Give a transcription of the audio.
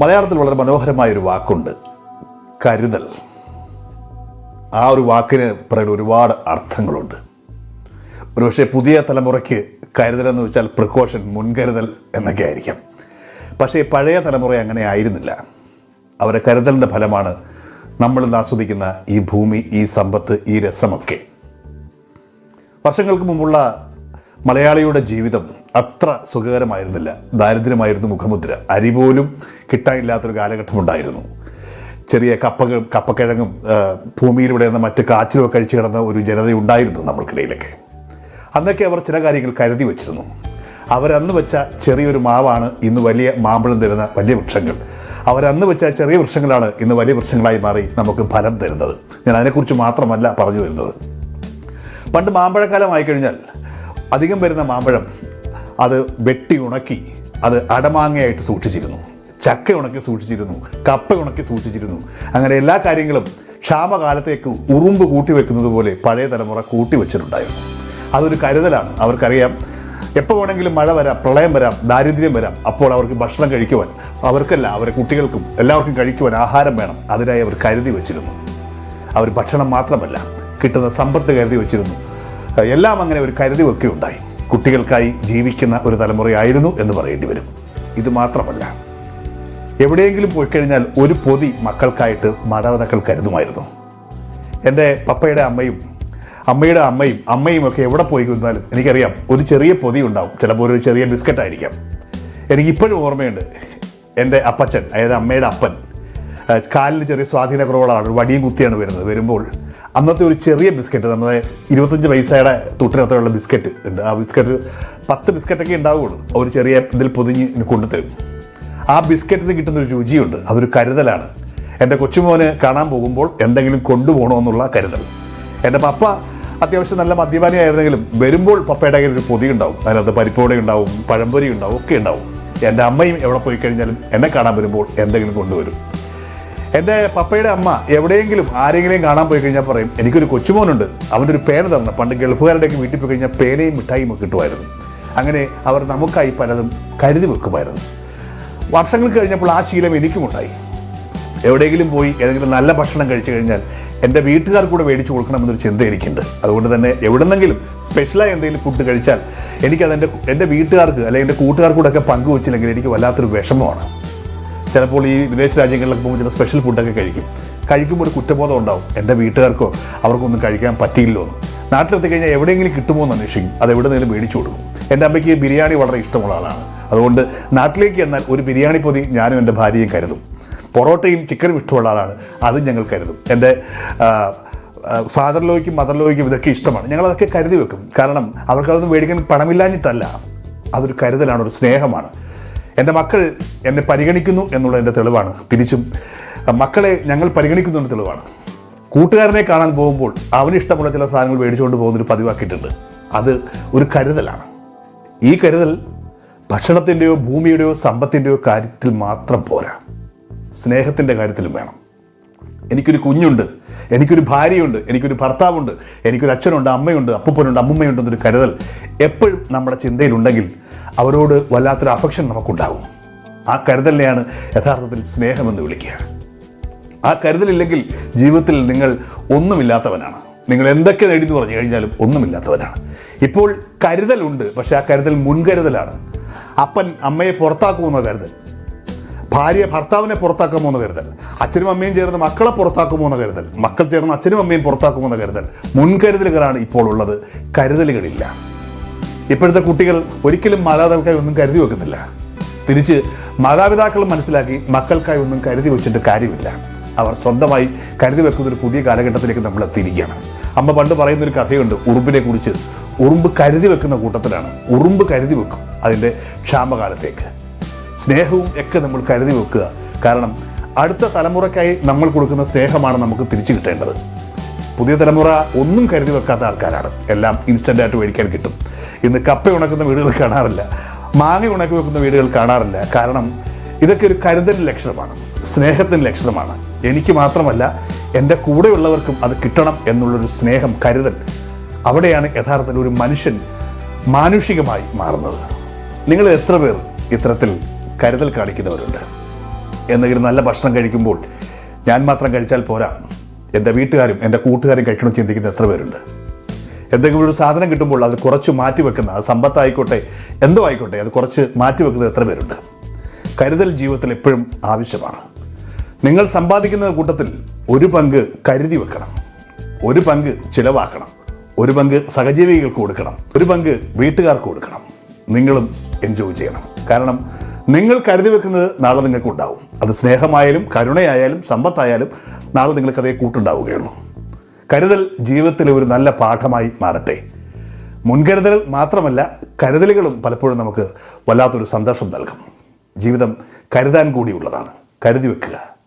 മലയാളത്തിൽ വളരെ മനോഹരമായ ഒരു വാക്കുണ്ട്. കരുതൽ. ആ ഒരു വാക്കിന് പിറകിൽ ഒരുപാട് അർത്ഥങ്ങളുണ്ട്. ഒരുപക്ഷെ പുതിയ തലമുറയ്ക്ക് കരുതലെന്ന് വെച്ചാൽ പ്രിക്കോഷൻ മുൻകരുതൽ എന്നൊക്കെ ആയിരിക്കാം. പക്ഷേ പഴയ തലമുറ അങ്ങനെ ആയിരുന്നില്ല. അവരെ കരുതലിന്റെ ഫലമാണ് നമ്മൾ ആസ്വദിക്കുന്ന ഈ ഭൂമി ഈ സമ്പത്ത് ഈ രസമൊക്കെ. വർഷങ്ങൾക്ക് മുമ്പുള്ള മലയാളിയുടെ ജീവിതം അത്ര സുഖകരമായിരുന്നില്ല. ദാരിദ്ര്യമായിരുന്നു മുഖമുദ്ര. അരി പോലും കിട്ടാനില്ലാത്തൊരു കാലഘട്ടമുണ്ടായിരുന്നു. ചെറിയ കപ്പ കപ്പക്കിഴങ്ങും ഭൂമിയിലൂടെ നിന്ന് മറ്റ് കാച്ചിലൊക്കെ കഴിച്ചു കിടന്ന ഒരു ജനതയുണ്ടായിരുന്നു നമ്മൾക്കിടയിലൊക്കെ. അന്നൊക്കെ അവർ ചില കാര്യങ്ങൾ കരുതി വച്ചിരുന്നു. അവരന്ന് വെച്ച ചെറിയൊരു മാവാണ് ഇന്ന് വലിയ മാമ്പഴം തരുന്ന വലിയ വൃക്ഷങ്ങൾ. അവരന്ന് വെച്ച ചെറിയ വൃക്ഷങ്ങളാണ് ഇന്ന് വലിയ വൃക്ഷങ്ങളായി മാറി നമുക്ക് ഫലം തരുന്നത്. ഞാൻ അതിനെക്കുറിച്ച് മാത്രമല്ല പറഞ്ഞു വരുന്നത്. പണ്ട് മാമ്പഴക്കാലമായി കഴിഞ്ഞാൽ അധികം വരുന്ന മാമ്പഴം അത് വെട്ടി ഉണക്കി അത് അടമാങ്ങയായിട്ട് സൂക്ഷിച്ചിരുന്നു. ചക്ക ഉണക്കി സൂക്ഷിച്ചിരുന്നു കപ്പ ഉണക്കി സൂക്ഷിച്ചിരുന്നു. അങ്ങനെ എല്ലാ കാര്യങ്ങളും ക്ഷാമകാലത്തേക്ക് ഉറുമ്പ് കൂട്ടി വെക്കുന്നത് പോലെ പഴയ തലമുറ കൂട്ടി വെച്ചിട്ടുണ്ടായിരുന്നു. അതൊരു കരുതലാണ്. അവർക്കറിയാം എപ്പോൾ വേണമെങ്കിലും മഴ വരാം പ്രളയം വരാം ദാരിദ്ര്യം വരാം അപ്പോൾ അവർക്ക് ഭക്ഷണം കഴിക്കുവാൻ അവർക്കല്ല അവരെ കുട്ടികൾക്കും എല്ലാവർക്കും കഴിക്കുവാൻ ആഹാരം വേണം. അതിനായി അവർ കരുതി വെച്ചിരുന്നു. അവർ ഭക്ഷണം മാത്രമല്ല കിട്ടുന്ന സമ്പത്ത് കരുതി വെച്ചിരുന്നു. എല്ലാം അങ്ങനെ ഒരു കരുതി വെക്കുകയുണ്ടായി കുട്ടികൾക്കായി ജീവിക്കുന്ന ഒരു തലമുറയായിരുന്നു എന്ന് പറയേണ്ടി വരും. ഇത് മാത്രമല്ല എവിടെയെങ്കിലും പോയി കഴിഞ്ഞാൽ ഒരു പൊതി മക്കൾക്കായിട്ട് മാതാപിതാക്കൾ കരുതുമായിരുന്നു. എന്റെ പപ്പയുടെ അമ്മയും അമ്മയുടെ അമ്മയും അമ്മയും ഒക്കെ എവിടെ പോയി കഴിഞ്ഞാലും എനിക്കറിയാം ഒരു ചെറിയ പൊതി ഉണ്ടാവും. ചിലപ്പോൾ ഒരു ചെറിയ ബിസ്ക്കറ്റ് ആയിരിക്കാം എനിക്കിപ്പോഴും ഓർമ്മയുണ്ട് എന്റെ അപ്പച്ചൻ അതായത് അമ്മയുടെ അപ്പൻ. ആ, കാലിന് ചെറിയ സ്വാധീന കുറവുകളാണ്. വടിയും കുത്തിയാണ് വരുന്നത്. വരുമ്പോൾ അന്നത്തെ ഒരു ചെറിയ ബിസ്ക്കറ്റ് നമ്മുടെ ഇരുപത്തഞ്ച് പൈസയുടെ തൊട്ടിനകത്തുള്ള ബിസ്ക്കറ്റ് ഉണ്ട്. ആ ബിസ്ക്കറ്റ് പത്ത് ബിസ്ക്കറ്റൊക്കെ ഉണ്ടാവുകയുള്ളൂ ഒരു ചെറിയ ഇതിൽ പൊതിഞ്ഞ് കൊണ്ടുതരും. ആ ബിസ്ക്കറ്റിന് കിട്ടുന്ന ഒരു രുചിയുണ്ട്. അതൊരു കരുതലാണ്. എന്റെ കൊച്ചുമോന് കാണാൻ പോകുമ്പോൾ എന്തെങ്കിലും കൊണ്ടുപോകണമെന്നുള്ള കരുതൽ. എന്റെ പപ്പ അത്യാവശ്യം നല്ല മദ്യപാനിയായിരുന്നെങ്കിലും വരുമ്പോൾ പപ്പയുടെ കയ്യിൽ ഒരു പൊതി ഉണ്ടാവും. അതിനകത്ത് പരിപ്പോടെ ഉണ്ടാവും പഴംപൊരി ഉണ്ടാവും ഒക്കെ ഉണ്ടാവും. എന്റെ അമ്മയും എവിടെ പോയി കഴിഞ്ഞാലും എന്നെ കാണാൻ വരുമ്പോൾ എന്തെങ്കിലും കൊണ്ടുവരും. എന്റെ പപ്പയുടെ അമ്മ എവിടെയെങ്കിലും ആരെങ്കിലും കാണാൻ പോയി കഴിഞ്ഞാൽ പറയും എനിക്കൊരു കൊച്ചുമോനുണ്ട്. അവന്റെ ഒരു പേന തരണം പണ്ട് ഗൾഫുകാരുടെയൊക്കെ വീട്ടിൽ പോയി കഴിഞ്ഞാൽ പേനയും മിഠായിയും ഒക്കെ കിട്ടുമായിരുന്നു. അങ്ങനെ അവർ നമുക്കായി പലതും കരുതി വെക്കുമായിരുന്നു. വർഷങ്ങൾ കഴിഞ്ഞപ്പോൾ ആ ശീലം എനിക്കുമുണ്ടായി എവിടെയെങ്കിലും പോയി ഏതെങ്കിലും നല്ല ഭക്ഷണം കഴിച്ചു കഴിഞ്ഞാൽ എന്റെ വീട്ടുകാർ കൂടെ മേടിച്ചു കൊടുക്കണമെന്നൊരു ചിന്ത എനിക്കുണ്ട്. അതുകൊണ്ട് തന്നെ എവിടെന്നെങ്കിലും സ്പെഷ്യലായി എന്തെങ്കിലും ഫുഡ് കഴിച്ചാൽ എനിക്കത് എന്റെ എന്റെ വീട്ടുകാർക്ക് അല്ലെങ്കിൽ എന്റെ കൂട്ടുകാർക്കൂടെ ഒക്കെ പങ്കുവച്ചില്ലെങ്കിൽ എനിക്ക് വല്ലാത്തൊരു വിഷമമാണ്. ചിലപ്പോൾ ഈ വിദേശ രാജ്യങ്ങളിലൊക്കെ പോകുമ്പോൾ ചില സ്പെഷ്യൽ ഫുഡൊക്കെ കഴിക്കും. കഴിക്കുമ്പോൾ ഒരു കുറ്റബോധം ഉണ്ടാവും. എന്റെ വീട്ടുകാർക്കോ അവർക്കൊന്നും കഴിക്കാൻ പറ്റിയില്ലോ എന്ന്. നാട്ടിലെത്തി കഴിഞ്ഞാൽ എവിടെയെങ്കിലും കിട്ടുമോ എന്ന് അന്വേഷിക്കും. അത് എവിടെ നിന്നെങ്കിലും മേടിച്ചു കൊടുക്കും. എന്റെ അമ്മയ്ക്ക് ബിരിയാണി വളരെ ഇഷ്ടമുള്ള ആളാണ്. അതുകൊണ്ട് നാട്ടിലേക്ക് എന്നാൽ ഒരു ബിരിയാണി പൊതി ഞാനും എന്റെ ഭാര്യയും കരുതും. പൊറോട്ടയും ചിക്കനും ഇഷ്ടമുള്ള ആളാണ്. അതും ഞങ്ങൾ കരുതും. എന്റെ ഫാദർ ലോയ്ക്കും മദർ ലോയ്ക്കും ഇതൊക്കെ ഇഷ്ടമാണ്. ഞങ്ങൾ അതൊക്കെ കരുതി വെക്കും. കാരണം അവർക്കതൊന്നും മേടിക്കാൻ പണമില്ലാഞ്ഞിട്ടല്ല. അതൊരു കരുതലാണ് ഒരു സ്നേഹമാണ്. എന്റെ മക്കൾ എന്നെ പരിഗണിക്കുന്നു എന്നുള്ളതിന്റെ തെളിവാണ്. തിരിച്ചും മക്കളെ ഞങ്ങൾ പരിഗണിക്കുന്നതിന്റെ തെളിവാണ്. കൂട്ടുകാരനെ കാണാൻ പോകുമ്പോൾ അവനിഷ്ടമുള്ള ചില സാധനങ്ങൾ മേടിച്ചുകൊണ്ട് പോകുന്നൊരു പതിവാക്കിയിട്ടുണ്ട്. അത് ഒരു കരുതലാണ്. ഈ കരുതൽ ഭക്ഷണത്തിന്റെയോ ഭൂമിയുടെയോ സമ്പത്തിന്റെയോ കാര്യത്തിൽ മാത്രം പോരാ. സ്നേഹത്തിന്റെ കാര്യത്തിലും വേണം. എനിക്കൊരു കുഞ്ഞുണ്ട് എനിക്കൊരു ഭാര്യയുണ്ട് എനിക്കൊരു ഭർത്താവുണ്ട് എനിക്കൊരു അച്ഛനുണ്ട് അമ്മയുണ്ട് അപ്പൂപ്പനുണ്ട് അമ്മുമ്മയുണ്ട് എന്നൊരു കരുതൽ എപ്പോഴും നമ്മുടെ ചിന്തയിലുണ്ടെങ്കിൽ അവരോട് വല്ലാത്തൊരു അഫക്ഷൻ നമുക്കുണ്ടാവും. ആ കരുതലിനെയാണ് യഥാർത്ഥത്തിൽ സ്നേഹമെന്ന് വിളിക്കുക. ആ കരുതലില്ലെങ്കിൽ ജീവിതത്തിൽ നിങ്ങൾ ഒന്നുമില്ലാത്തവനാണ്. നിങ്ങൾ എന്തൊക്കെ നേടിയെന്ന് പറഞ്ഞു കഴിഞ്ഞാലും ഒന്നുമില്ലാത്തവനാണ്. ഇപ്പോൾ കരുതലുണ്ട് പക്ഷേ ആ കരുതൽ മുൻകരുതലാണ്. അപ്പൻ അമ്മയെ പുറത്താക്കുമെന്ന കരുതൽ. ഭാര്യ ഭർത്താവിനെ പുറത്താക്കുമോ എന്ന് കരുതൽ. അച്ഛനും അമ്മയും ചേർന്ന് മക്കളെ പുറത്താക്കുമോ എന്ന് കരുതൽ. മക്കൾ ചേർന്ന് അച്ഛനും അമ്മയും പുറത്താക്കുമോ എന്ന് കരുതൽ. മുൻകരുതലുകളാണ് ഇപ്പോൾ ഉള്ളത്. കരുതലുകളില്ല. ഇപ്പോഴത്തെ കുട്ടികൾ ഒരിക്കലും മാതാപിതാക്കൾക്കായി ഒന്നും കരുതി വെക്കുന്നില്ല. തിരിച്ച് മാതാപിതാക്കൾ മനസ്സിലാക്കി മക്കൾക്കായി ഒന്നും കരുതി വെച്ചിട്ട് കാര്യമില്ല. അവർ സ്വന്തമായി കരുതി വെക്കുന്ന ഒരു പുതിയ കാലഘട്ടത്തിലേക്ക് നമ്മൾ എത്തിയിരിക്കുകയാണ് അമ്മ പണ്ട് പറയുന്നൊരു കഥയുണ്ട്. ഉറുമ്പിനെ കുറിച്ച് ഉറുമ്പ് കരുതി വെക്കുന്ന കൂട്ടത്തിലാണ്. ഉറുമ്പ് കരുതി വെക്കും അതിന്റെ ക്ഷാമകാലത്തേക്ക്. സ്നേഹവും ഒക്കെ നമ്മൾ കരുതി വെക്കുക. കാരണം അടുത്ത തലമുറയ്ക്കായി നമ്മൾ കൊടുക്കുന്ന സ്നേഹമാണ് നമുക്ക് തിരിച്ചു കിട്ടേണ്ടത്. പുതിയ തലമുറ ഒന്നും കരുതി വെക്കാത്ത ആൾക്കാരാണ്. എല്ലാം ഇൻസ്റ്റന്റായിട്ട് മേടിക്കാൻ കിട്ടും. ഇന്ന് കപ്പ ഉണക്കുന്ന വീടുകൾ കാണാറില്ല. മാങ്ങ ഉണക്കി വെക്കുന്ന വീടുകൾ കാണാറില്ല. കാരണം ഇതൊക്കെ ഒരു കരുതലിന്റെ ലക്ഷണമാണ്. സ്നേഹത്തിന്റെ ലക്ഷണമാണ്. എനിക്ക് മാത്രമല്ല എന്റെ കൂടെയുള്ളവർക്കും അത് കിട്ടണം എന്നുള്ളൊരു സ്നേഹം കരുതൽ അവിടെയാണ് യഥാർത്ഥത്തിൽ ഒരു മനുഷ്യൻ മാനുഷികമായി മാറുന്നത്. നിങ്ങൾ എത്ര പേർ ഇത്തരത്തിൽ കരുതൽ കാണിക്കുന്നവരുണ്ട്. എന്തെങ്കിലും നല്ല ഭക്ഷണം കഴിക്കുമ്പോൾ ഞാൻ മാത്രം കഴിച്ചാൽ പോരാ. എന്റെ വീട്ടുകാരും എന്റെ കൂട്ടുകാരും കഴിക്കണം ചിന്തിക്കുന്ന എത്ര പേരുണ്ട്. എന്തെങ്കിലും ഒരു സാധനം കിട്ടുമ്പോൾ അത് കുറച്ച് മാറ്റി വെക്കുന്ന അത് സമ്പത്തായിക്കോട്ടെ എന്തോ ആയിക്കോട്ടെ അത് കുറച്ച് മാറ്റി വെക്കുന്നത് എത്ര പേരുണ്ട്. കരുതൽ ജീവിതത്തിൽ എപ്പോഴും ആവശ്യമാണ്. നിങ്ങൾ സമ്പാദിക്കുന്ന കൂട്ടത്തിൽ ഒരു പങ്ക് കരുതി വെക്കണം. ഒരു പങ്ക് ചിലവാക്കണം. ഒരു പങ്ക് സഹജീവികൾക്ക് കൊടുക്കണം. ഒരു പങ്ക് വീട്ടുകാർക്ക് കൊടുക്കണം. നിങ്ങളും എൻജോയ് ചെയ്യണം. കാരണം നിങ്ങൾ കരുതി വെക്കുന്നത് നാളെ നിങ്ങൾക്ക് ഉണ്ടാവും അത് സ്നേഹമായാലും കരുണയായാലും സമ്പത്തായാലും നാളെ നിങ്ങൾക്ക് അതേ കൂട്ടുണ്ടാവുകയുള്ളൂ. കരുതൽ ജീവിതത്തിലെ ഒരു നല്ല പാഠമായി മാറട്ടെ. മുൻകരുതൽ മാത്രമല്ല കരുതലുകളും പലപ്പോഴും നമുക്ക് വല്ലാത്തൊരു സന്തോഷം നൽകും. ജീവിതം കരുതാൻ കൂടിയുള്ളതാണ് കരുതി വെക്കുക.